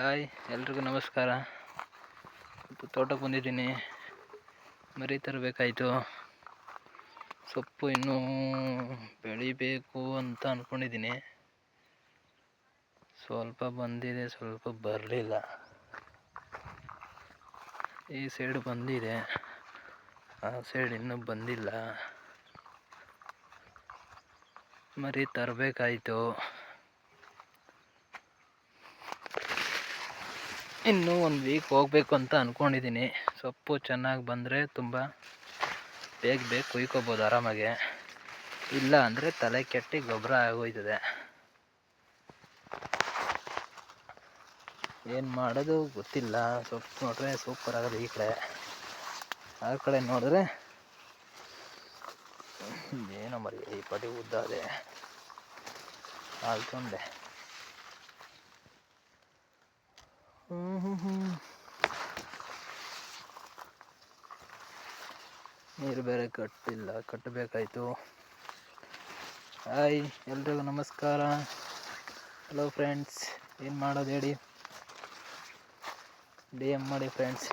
Hi, ಎಲ್ರಿಗೂ ನಮಸ್ಕಾರ. ತೋಟಕ್ಕೆ ಬಂದಿದ್ದೀನಿ. ಮರಿ ತರಬೇಕಾಯಿತು. ಸೊಪ್ಪು ಇನ್ನೂ ಬೆಳಿಬೇಕು ಅಂತ ಅಂದ್ಕೊಂಡಿದ್ದೀನಿ ಸ್ವಲ್ಪ ಬಂದಿದೆ, ಸ್ವಲ್ಪ ಬರಲಿಲ್ಲ. ಈ ಸೈಡ್ ಬಂದಿದೆ. ಆ ಸೈಡ್ ಇನ್ನೂ ಬಂದಿಲ್ಲ. ಮರಿ ತರಬೇಕಾಯ್ತು. ಇನ್ನೂ ಒಂದು ವೀಕ್ ಹೋಗಬೇಕು ಅಂತ ಅಂದ್ಕೊಂಡಿದ್ದೀನಿ ಸೊಪ್ಪು ಚೆನ್ನಾಗಿ ಬಂದರೆ ತುಂಬ ಬೇಗ ಬೇಗ ಕುಯ್ಕೋಬೋದು ಆರಾಮಾಗೆ. ಇಲ್ಲ ಅಂದರೆ ತಲೆ ಕೆಟ್ಟಿ ಗೊಬ್ಬರ ಆಗೋಯ್ತದೆ. ಏನು ಮಾಡೋದು ಗೊತ್ತಿಲ್ಲ. ಸೊಪ್ಪು ನೋಡಿದ್ರೆ ಸೂಪರ್ ಆಗೋದು ಈ ಕಡೆ. ಆ ಕಡೆ ನೋಡಿದ್ರೆ ಏನೋ ಮರಿ ಈ ಪಟಿ ಉದ್ದ ಅದೇ. ಹ್ಞೂ ಹ್ಞೂ ನೀರು ಬೇರೆ ಕಟ್ಟಿಲ್ಲ, ಕಟ್ಟಬೇಕಾಯ್ತು. ಹಾಯ್, ಎಲ್ರಿಗೂ ನಮಸ್ಕಾರ. ಹಲೋ ಫ್ರೆಂಡ್ಸ್ ಏನು ಮಾಡೋದು ಹೇಳಿ? ಡಿ ಎಂ ಮಾಡಿ ಫ್ರೆಂಡ್ಸ್